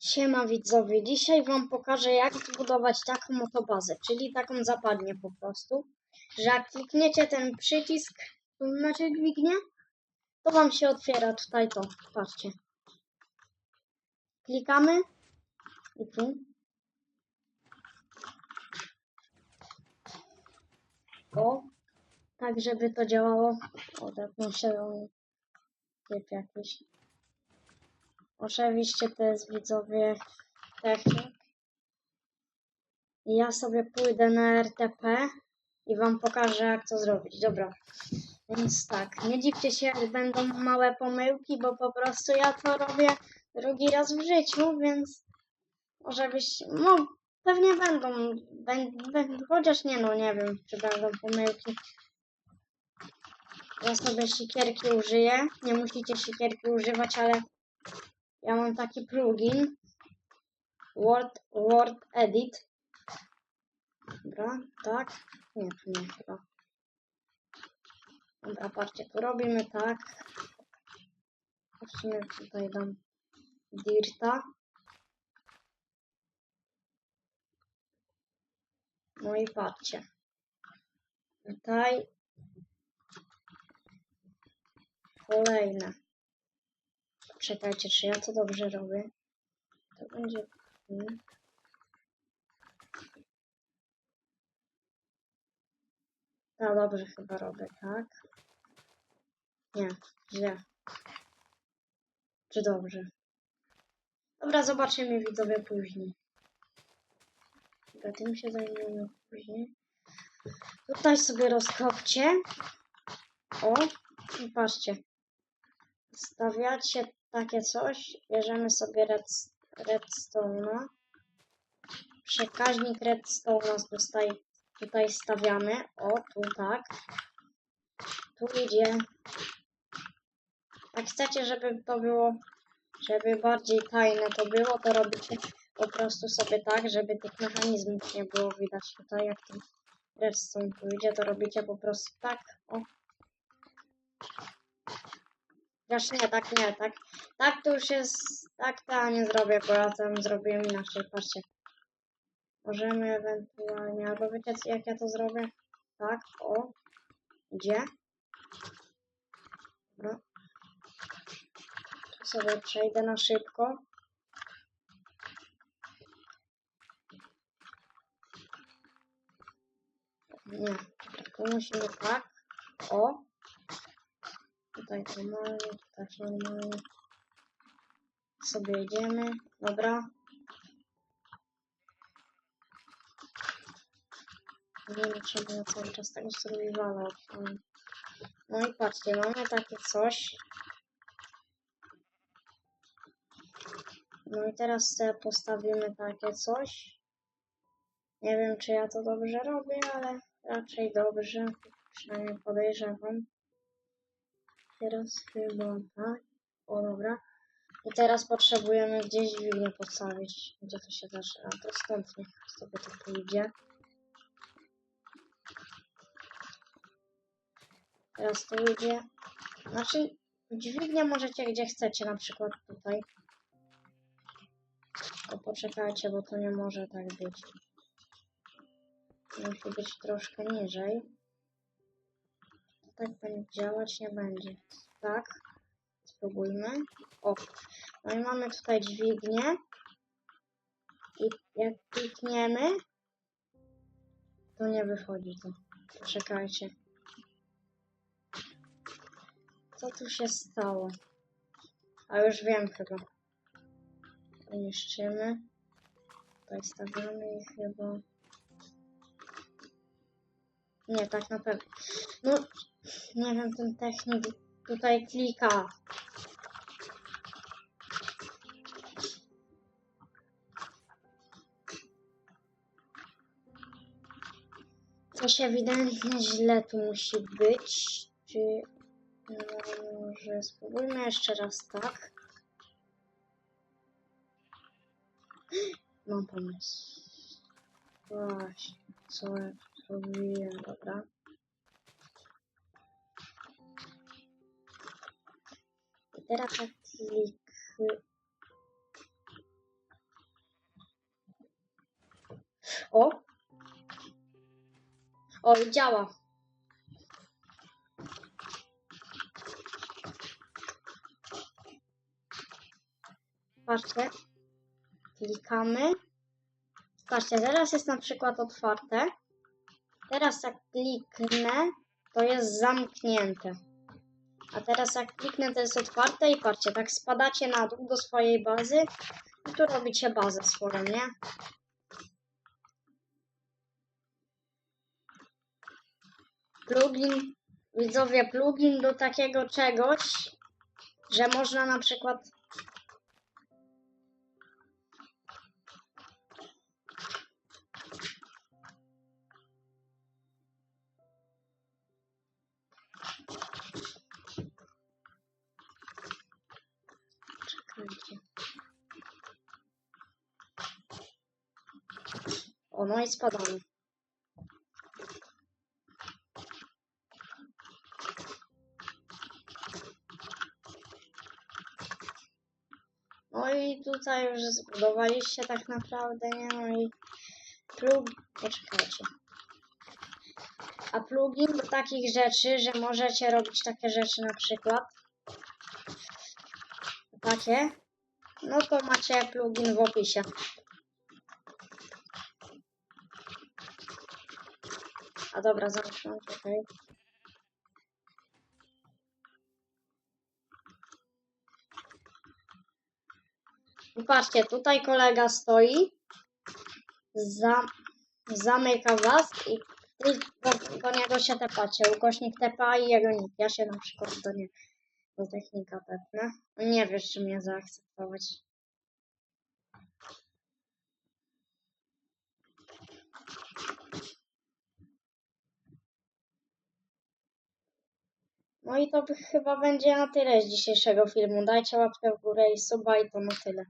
Siema widzowie, dzisiaj wam pokażę jak zbudować taką oto bazę, czyli taką zapadnię po prostu, że jak klikniecie ten przycisk, tu znaczy dźwignię, to wam się otwiera tutaj to, patrzcie. Klikamy i tu. O, tak żeby to działało. Odepnął się typ jakiś. Oczywiście to jest widzowie technik. Ja sobie pójdę na RTP i wam pokażę jak to zrobić. Dobra. Więc tak, nie dziwcie się jak będą małe pomyłki, bo po prostu ja to robię drugi raz w życiu, więc może byś, no pewnie będą, będą chociaż nie no, nie wiem czy będą pomyłki. Ja sobie sikierki użyję, nie musicie sikierki używać, ale ja mam taki plugin Word, Word Edit. Dobra, tak. Nie, nie chyba. Dobra, patrzcie, tu robimy tak. Sumie tutaj dam dirta. No i patrzcie. Tutaj kolejne. Czekajcie, czy ja to dobrze robię? To będzie. No dobrze chyba robię, tak? Nie, źle. Czy dobrze? Dobra, zobaczymy widzowie później. Dobra, tym się zajmiemy później. Tutaj sobie rozkopcie. O, i patrzcie. Stawiacie takie coś, bierzemy sobie red, redstone'a. Przekaźnik redstone'a tutaj, tutaj stawiamy. O, tu tak. Tu idzie. Jak chcecie, żeby to było, żeby bardziej tajne to było, to robicie po prostu sobie tak, żeby tych mechanizmów nie było widać tutaj, jak ten redstone tu idzie, to robicie po prostu tak. O, Chociaż nie, tak nie, tak. Tak to już jest. Tak to ja nie zrobię, bo ja tam zrobiłem inaczej. Patrzcie. Możemy ewentualnie. Albo wiecie jak ja to zrobię? Tak, o. Gdzie? Dobra. Tu sobie przejdę na szybko. Nie, tu musimy tak. O. Tutaj normalnie, tutaj normalnie. Sobie jedziemy. Dobra. Nie wiem, czemu ja cały czas tego survivala odpalam. No i patrzcie, mamy takie coś. No i teraz sobie postawimy takie coś. Nie wiem, czy ja to dobrze robię, ale raczej dobrze. Przynajmniej podejrzewam. Teraz chyba tak. O dobra. I teraz potrzebujemy gdzieś dźwignię postawić. Gdzie to się zaczyna? To stąd niech sobie to pójdzie. Teraz tu idzie. Znaczy dźwignię możecie gdzie chcecie, na przykład tutaj. Tylko poczekajcie, bo to nie może tak być. Musi być troszkę niżej tak będzie działać nie będzie. Tak. Spróbujmy. O. No i mamy tutaj dźwignię. I jak klikniemy, to nie wychodzi to. Czekajcie. Co tu się stało? A już wiem chyba. Niszczymy. Tutaj stawiamy i chyba... Nie, tak na pewno. No, nie wiem, ten technik tutaj klika. Coś ewidentnie źle tu musi być. Czy może spróbujmy jeszcze raz tak? Mam pomysł. Właśnie, co ja zrobiłem, dobra. Teraz klik. O! O, działa. Patrzcie. Klikamy. Patrzcie, teraz jest na przykład otwarte. Teraz jak kliknę, to jest zamknięte. A teraz jak kliknę, to jest otwarte i patrzcie, tak spadacie na dół do swojej bazy i tu robicie bazę swoją, nie? Plugin, widzowie, plugin do takiego czegoś, że można na przykład O, no i spadamy. No i tutaj już zbudowaliście tak naprawdę, nie? No i plug... Poczekajcie. A plugin do takich rzeczy, że możecie robić takie rzeczy na przykład takie, no to macie plugin w opisie. A dobra, zamknę tutaj. I patrzcie, tutaj kolega stoi, za, zamyka was i ty do, do niego się tepacie. Ukośnik tepa i jego nick. Ja się na przykład do niego do technika tepnę. Nie wiesz, czy mnie zaakceptować. No i to chyba będzie na tyle z dzisiejszego filmu. Dajcie łapkę w górę i suba i to na tyle.